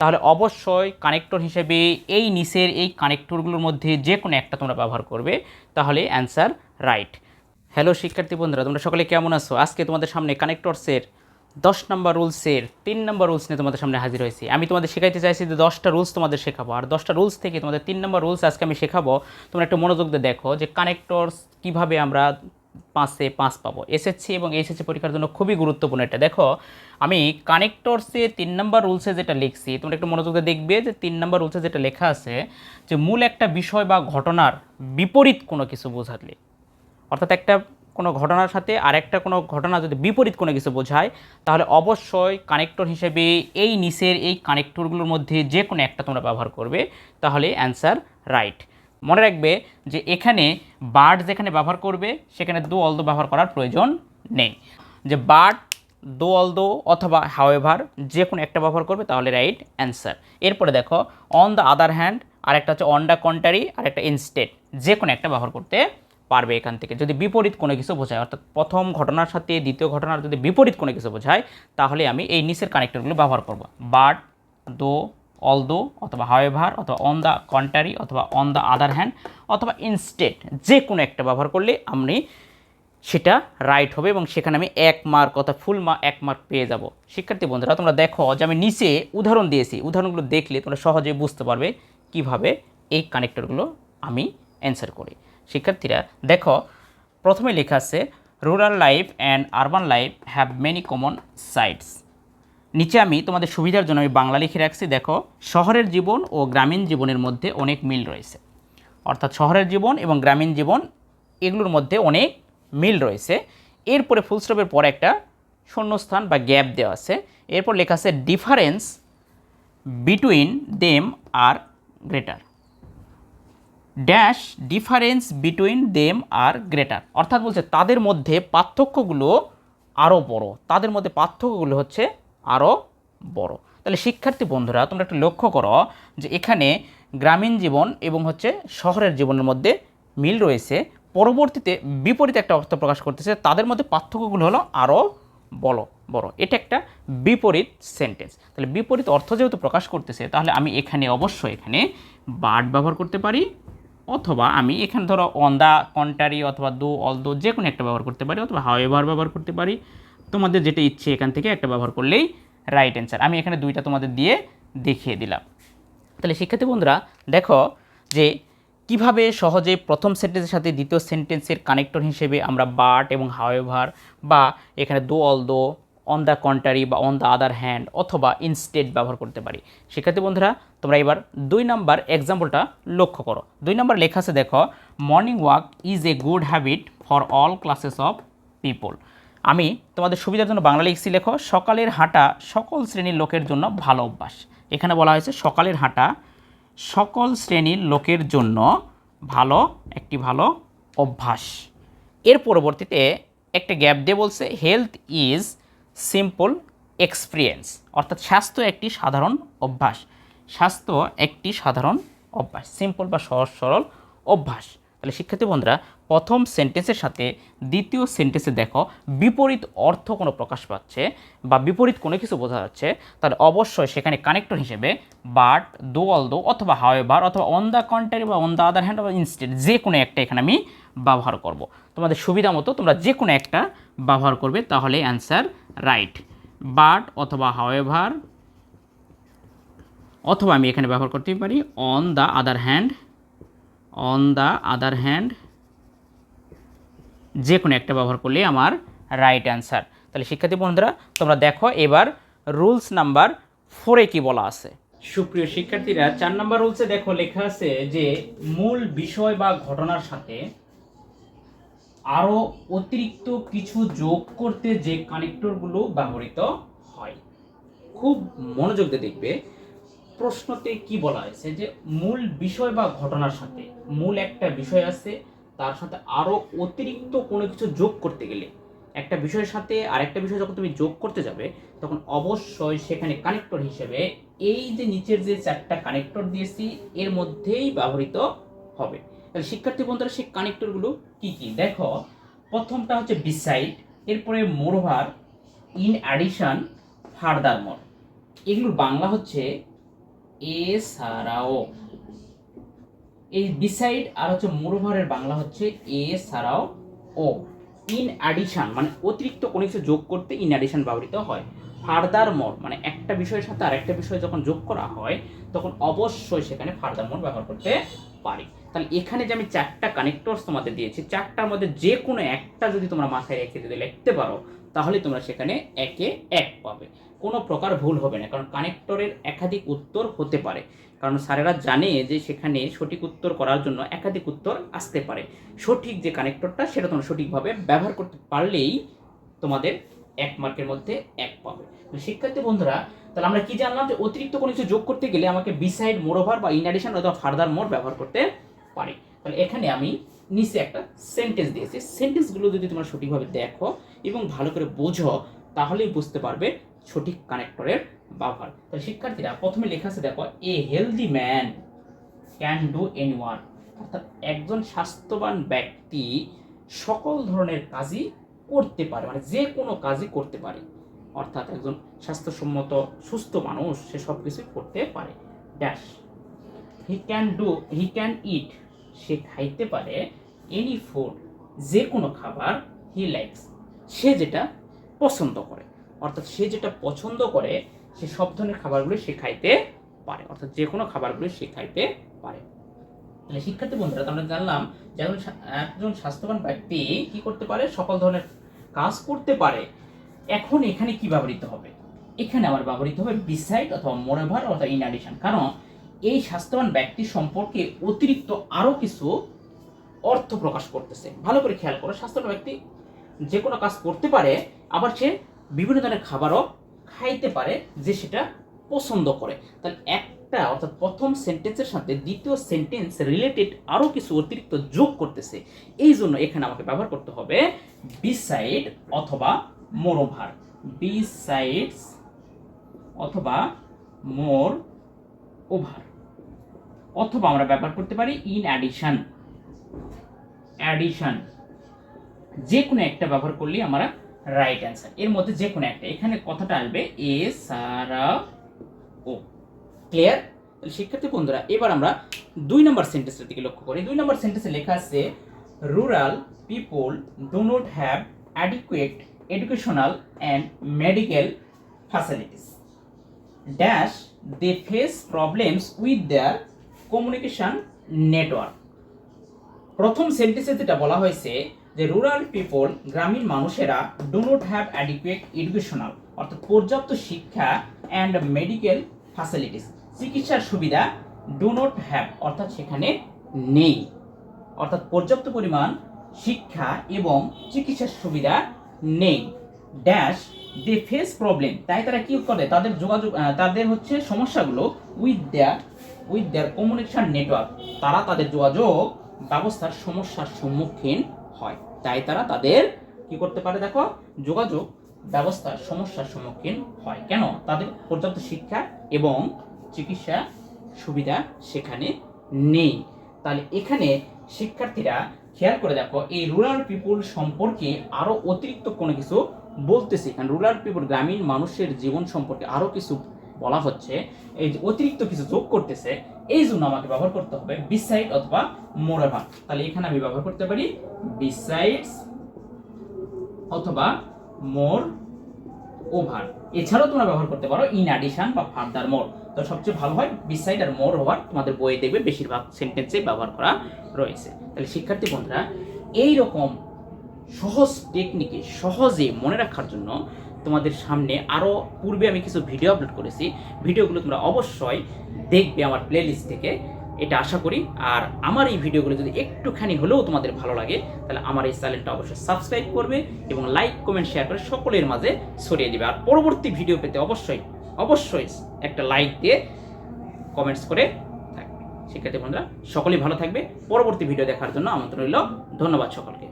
তাহলে অবশ্যই কানেক্টর হিসেবে এই নিচের এই কানেক্টরগুলোর মধ্যে যে কোনো একটা তোমরা ব্যবহার করবে, তাহলে অ্যান্সার রাইট হ্যালো শিক্ষার্থী বন্ধুরা, তোমরা সকলে কেমন আছো? আজকে তোমাদের সামনে কানেক্টরসের দশ নম্বর রুলসের তিন নম্বর রুলস নিয়ে তোমাদের সামনে হাজির হয়েছি। আমি তোমাদের শেখাইতে চাইছি যে দশটা রুলস তোমাদের শেখাবো। আর দশটা রুলস থেকে তোমাদের তিন নম্বর রুলস আজকে আমি শেখাবো। তোমরা একটু মনোযোগ দিয়ে দেখো যে কানেক্টরস কীভাবে আমরা পাঁচে পাঁচ পাবো। এসএসসি এবং এসএসসি পরীক্ষার জন্য খুবই গুরুত্বপূর্ণ এটা দেখো, আমি কানেক্টরসে তিন নম্বর রুলসে যেটা লিখছি, তোমরা একটু মনোযোগ দেখবে যে তিন নম্বর রুলসে যেটা লেখা আছে যে মূল একটা বিষয় বা ঘটনার বিপরীত কোনো কিছু বোঝালে অর্থাৎ একটা কোনো ঘটনার সাথে আরেকটা কোনো ঘটনা যদি বিপরীত কোনো কিছু বোঝায়, তাহলে অবশ্যই কানেক্টর হিসেবে এই নিচের এই কানেক্টরগুলোর মধ্যে যে কোনো একটা তোমরা ব্যবহার করবে, তাহলে অ্যান্সার রাইট মনে রাখবে যে এখানে বার্ড যেখানে ব্যবহার করবে, সেখানে দো অলদো ব্যবহার করার প্রয়োজন নেই। যে বার্ড দো অলদো অথবা হাওয়েভার যে কোনো একটা ব্যবহার করবে, তাহলে রাইট অ্যান্সার এরপরে দেখো অন দ্য আদার হ্যান্ড আর একটা হচ্ছে অন দ্য কন্টারি আর একটা ইনস্টেড যে কোনো একটা ব্যবহার করতে পারবে এখান থেকে। যদি বিপরীত কোনো কিছু বোঝায়, অর্থাৎ প্রথম ঘটনার সাথে দ্বিতীয় ঘটনার যদি বিপরীত কোনো কিছু বোঝায়, তাহলে আমি এই নিচের কানেক্টরগুলো ব্যবহার করব। বাট দো অল দো অথবা হাওয়েভার অথবা অন দ্য কন্টারি অথবা অন দ্য আদার হ্যান্ড অথবা ইনস্টেড যে কোনো একটা ব্যবহার করলে আপনি সেটা রাইট হবে এবং সেখানে আমি এক মার্ক অথবা ফুল মার্ক এক মার্ক পেয়ে যাব। শিক্ষার্থী বন্ধুরা, তোমরা দেখো যে আমি নিচে উদাহরণ দিয়েছি। উদাহরণগুলো দেখলে তোমরা সহজেই বুঝতে পারবে কীভাবে এই কানেক্টরগুলো আমি অ্যান্সার করি। শিক্ষার্থীরা, দেখো, প্রথমে লেখা আছে rural life and urban life have many common sites নিচে আমি তোমাদের সুবিধার জন্য আমি বাংলা লিখে রাখছি, দেখো, শহরের জীবন ও গ্রামীণ জীবনের মধ্যে অনেক মিল রয়েছে। অর্থাৎ শহরের জীবন এবং গ্রামীণ জীবন এগুলোর মধ্যে অনেক মিল রয়েছে। এরপরে ফুলস্টপের পরে একটা শূন্যস্থান বা গ্যাপ দেওয়া আছে। এরপর লেখা আছে difference between them are greater dash difference between them are greater অর্থাৎ বলছে, তাদের মধ্যে পার্থক্যগুলো আরও বড়। তাদের মধ্যে পার্থক্যগুলো হচ্ছে আরও বড়। তাহলে শিক্ষার্থী বন্ধুরা, তোমরা একটু লক্ষ্য করো যে এখানে গ্রামীণ জীবন এবং হচ্ছে শহরের জীবনের মধ্যে মিল রয়েছে। পরবর্তীতে বিপরীত একটা অর্থ প্রকাশ করতেছে, তাদের মধ্যে পার্থক্যগুলো হলো আরও বড় বড়। এটা একটা বিপরীত সেন্টেন্স তাহলে বিপরীত অর্থ যেহেতু প্রকাশ করতেছে, তাহলে আমি এখানে অবশ্যই এখানে বার্ড ব্যবহার করতে পারি, অথবা আমি এখানে ধরো অন দা কন্টারি অথবা দো অল দো যে কোনো একটা ব্যবহার করতে পারি, অথবা হাওয়েভার ব্যবহার করতে পারি। তোমাদের যেটা ইচ্ছে এখান থেকে একটা ব্যবহার করলেই রাইট অ্যান্সার আমি এখানে দুইটা তোমাদের দিয়ে দেখিয়ে দিলাম। তাহলে শিক্ষার্থী বন্ধুরা, দেখো যে কীভাবে সহজে প্রথম সেন্টেন্সের সাথে দ্বিতীয় সেন্টেন্সের কানেক্টর হিসেবে আমরা বাট এবং হাওয়েভার বা এখানে though although on the contrary বা অন দ্য আদার হ্যান্ড অথবা ইনস্টেড ব্যবহার করতে পারি। শিক্ষার্থী বন্ধুরা, তোমরা এবার দুই নাম্বার এক্সাম্পলটা লক্ষ্য করো। দুই নাম্বার লেখা আছে, দেখো morning walk is a good habit for all classes of people আমি তোমাদের সুবিধার জন্য বাংলা লিখছি, লেখো, সকালের হাঁটা সকল শ্রেণির লোকের জন্য ভালো অভ্যাস। এখানে বলা হয়েছে, সকালের হাঁটা সকল শ্রেণির লোকের জন্য ভালো, একটি ভালো অভ্যাস। এর পরবর্তীতে একটা গ্যাপ দিয়ে বলছে হেলথ ইজ সিম্পল এক্সপিরিয়েন্স অর্থাৎ স্বাস্থ্য একটি সাধারণ অভ্যাস। স্বাস্থ্য একটি সাধারণ অভ্যাস সিম্পল বা সহজ, সরল অভ্যাস। তাহলে শিক্ষার্থী বন্ধুরা প্রথম সেন্টেন্সের সাথে দ্বিতীয় সেন্টেন্সে দেখো, বিপরীত অর্থ কোনো প্রকাশ পাচ্ছে বা বিপরীত কোনো কিছু বোঝা যাচ্ছে, তাহলে অবশ্যই সেখানে কানেক্টর হিসেবে বাট দো অল দো অথবা হাওয়েভার অথবা অন দ্য কন্টারি বা অন দ্য আদার হ্যান্ড বা ইনস্টেড যে কোনো একটা এখানে আমি ব্যবহার করব। তোমাদের সুবিধা মতো তোমরা যে কোনো একটা ব্যবহার করবে, তাহলে অ্যান্সার রাইট বাট অথবা হাওয়েভার অথবা আমি এখানে ব্যবহার করতে পারি on the other hand on the other hand যে কোনো একটা ব্যবহার করলে আমার রাইট অ্যান্সার তাহলে শিক্ষার্থী বন্ধুরা, তোমরা দেখো এবার রুলস নাম্বার ফোরে কি বলা আছে। সুপ্রিয় শিক্ষার্থীরা, চার নাম্বার রুলসে দেখো লেখা আছে যে, মূল বিষয় বা ঘটনার সাথে আরও অতিরিক্ত কিছু যোগ করতে যে কানেক্টরগুলো ব্যবহৃত হয়। খুব মনোযোগ দিয়ে দেখবে, প্রশ্নতে কি বলা হয়েছে যে, মূল বিষয় বা ঘটনার সাথে মূল একটা বিষয় আছে তার সাথে আরও অতিরিক্ত কোনো কিছু যোগ করতে গেলে, একটা বিষয়ের সাথে আর একটা বিষয় যখন তুমি যোগ করতে যাবে, তখন অবশ্যই সেখানে কানেক্টর হিসেবে এই যে নিচের যে চারটা কানেক্টর দিয়েছি, এর মধ্যেই ব্যবহৃত হবে। তাহলে শিক্ষার্থী বন্ধুরা, সেই কানেক্টরগুলো কি কি? দেখো, প্রথমটা হচ্ছে বিসাইড এরপরে moreover in addition furthermore এগুলোর বাংলা হচ্ছে এছাড়াও এই বিসাইড আর হচ্ছে মোরোভারের বাংলা হচ্ছে এ ছাড়াও ও ইন অ্যাডিশন মানে অতিরিক্ত কোনো কিছু যোগ করতে ইন অ্যাডিশন ব্যবহৃত হয়। ফার্দার মোর মানে একটা বিষয়ের সাথে আরেকটা বিষয় যখন যোগ করা হয়, তখন অবশ্যই সেখানে ফার্দার মোর ব্যবহার করতে পারি। তাহলে এখানে যে আমি চারটা কানেক্টরস তোমাদের দিয়েছি, চারটার মধ্যে যে কোনো একটা যদি তোমরা মাথায় রেখে যদি লিখতে পারো তাহলে তোমরা সেখানে একে এক পাবে। কোনো প্রকার ভুল হবে না, কারণ কানেক্টরের একাধিক উত্তর হতে পারে। কারণ স্যারেরা জানে যে সেখানে সঠিক উত্তর করার জন্য একাধিক উত্তর আসতে পারে। সঠিক যে কানেক্টরটা, সেটা তোমরা সঠিকভাবে ব্যবহার করতে পারলেই তোমাদের এক মার্কের মধ্যে এক পাবে। তো শিক্ষার্থী বন্ধুরা, তাহলে আমরা কি জানলাম যে অতিরিক্ত কোনো কিছু যোগ করতে গেলে আমাকে বিসাইড মোরোভার বা ইন অ্যাডিশন অথবা ফার্দার মোর ব্যবহার করতে পারি। তাহলে এখানে আমি নিচে একটা সেন্টেন্স দিয়েছি। সেন্টেন্সগুলো যদি তোমরা সঠিকভাবে দেখো এবং ভালো করে বোঝো, তাহলেই বুঝতে পারবে সঠিক কানেক্টরের ব্যবহার। তাহলে শিক্ষার্থীরা প্রথমে লেখা আছে, দেখো a healthy man can do any one অর্থাৎ একজন স্বাস্থ্যবান ব্যক্তি সকল ধরনের কাজই করতে পারে মানে যে কোনো কাজই করতে পারে। অর্থাৎ একজন স্বাস্থ্যসম্মত, সুস্থ মানুষ, সে সব কিছুই করতে পারে। Dash he can do he can eat সে খাইতে পারে এনি ফুড যে কোনো খাবার হি লাইকস সে যেটা পছন্দ করে। অর্থাৎ সে যেটা পছন্দ করে, সে সব ধরনের খাবারগুলি সে খাইতে পারে। অর্থাৎ যে কোনো খাবারগুলো সে খাইতে পারে। তাহলে শিক্ষার্থী বন্ধুরা আমরা জানলাম যে একজন একজন স্বাস্থ্যবান ব্যক্তি কি করতে পারে, সকল ধরনের কাজ করতে পারে। এখন এখানে কি ব্যবহৃত হবে? এখানে আবার ব্যবহৃত হবে বিসাইড অথবা মোরেভার অথবা ইন অ্যাডিশন কারণ এই স্বাস্থ্যবান ব্যক্তি সম্পর্কে অতিরিক্ত আরও কিছু অর্থ প্রকাশ করতেছে। ভালো করে খেয়াল করো, স্বাস্থ্যবান ব্যক্তি যে কোনো কাজ করতে পারে, আবার সে বিভিন্ন ধরনের খাবারও খাইতে পারে যে সেটা পছন্দ করে। তাহলে একটা অর্থাৎ প্রথম সেন্টেন্সের সাথে দ্বিতীয় সেন্টেন্স রিলেটেড আরও কিছু অতিরিক্ত যোগ করতেছে। এই জন্য এখানে আমাকে ব্যবহার করতে হবে বিসাইড অথবা মোরোভার। বিসাইডস অথবা মোর ওভার অথবা আমরা ব্যবহার করতে পারি ইন অ্যাডিশন অ্যাডিশন যে কোনো একটা ব্যবহার করলেই আমরা রাইট অ্যান্সার এর মধ্যে যে কোনো একটা। এখানে কথাটা আসবে এ সারা ও ক্লিয়ার শিক্ষার্থী বন্ধুরা, এবার আমরা দুই নম্বর সেন্টেন্সের দিকে লক্ষ্য করি। দুই নম্বর সেন্টেন্সে লেখা আছে rural people do not have adequate educational and medical facilities dash they face problems with their communication network প্রথম সেন্টেন্সে যেটা বলা হয়েছে যে রুরাল পিপল গ্রামীণ মানুষেরা do not have adequate educational অর্থাৎ পর্যাপ্ত শিক্ষা অ্যান্ড মেডিকেল ফ্যাসিলিটিস চিকিৎসার সুবিধা ডো নট হ্যাভ অর্থাৎ সেখানে নেই। অর্থাৎ পর্যাপ্ত পরিমাণ শিক্ষা এবং চিকিৎসার সুবিধা নেই। ড্যাশ দে ফেস প্রবলেম তাই তারা কি করে? তাদের যোগাযোগ তাদের হচ্ছে সমস্যাগুলো with their with their communication network তারা তাদের যোগাযোগ ব্যবস্থার সমস্যার সম্মুখীন হয়। তাই তারা তাদের কি করতে পারে দেখো? যোগাযোগ ব্যবস্থার সমস্যার সম্মুখীন হয়। কেন? তাদের পর্যাপ্ত শিক্ষা এবং চিকিৎসা সুবিধা সেখানে নেই। তাহলে এখানে শিক্ষার্থীরা খেয়াল করে দেখো, এই রুরাল পিপুল সম্পর্কে আরও অতিরিক্ত কোনো কিছু বলতেছে। কারণ রুরাল পিপুল গ্রামীণ মানুষের জীবন সম্পর্কে আরও কিছু বলা হচ্ছে, এই যে অতিরিক্ত কিছু যোগ করতেছে, এই জন্য আমাকে ব্যবহার করতে হবে বিসাইড অথবা মোরেভার তাহলে এখানে আমি ব্যবহার করতে পারি বিসাইডস অথবা মোর ওভার। এছাড়াও তোমরা ব্যবহার করতে পারো ইন অ্যাডিশন বা ফার্দার মোর তো সবচেয়ে ভালো হয় বিসাইড আর মোর ওভার তোমাদের বইয়ে দেখবে বেশিরভাগ সেন্টেন্সে ব্যবহার করা রয়েছে। তাহলে শিক্ষার্থী বন্ধুরা এই রকম সহজ টেকনিকে সহজে মনে রাখার জন্য তোমাদের সামনে আরও পূর্বে আমি কিছু ভিডিও আপলোড করেছি। ভিডিওগুলো তোমরা অবশ্যই দেখবে আমার প্লেলিস্ট থেকে। এটা আশা করি। আর আমার এই ভিডিওগুলো যদি একটুখানি হলেও তোমাদের ভালো লাগে, তাহলে আমার এই চ্যানেলটা অবশ্যই সাবস্ক্রাইব করবে এবং লাইক কমেন্ট শেয়ার করে সকলের মাঝে ছড়িয়ে দিবে। আর পরবর্তী ভিডিও পেতে অবশ্যই অবশ্যই একটা লাইক দিয়ে কমেন্টস করে থাকবে। শিক্ষার্থী বন্ধুরা, সকলেই ভালো থাকবে। পরবর্তী ভিডিও দেখার জন্য আমন্ত্রণ রইল। ধন্যবাদ সকলকে।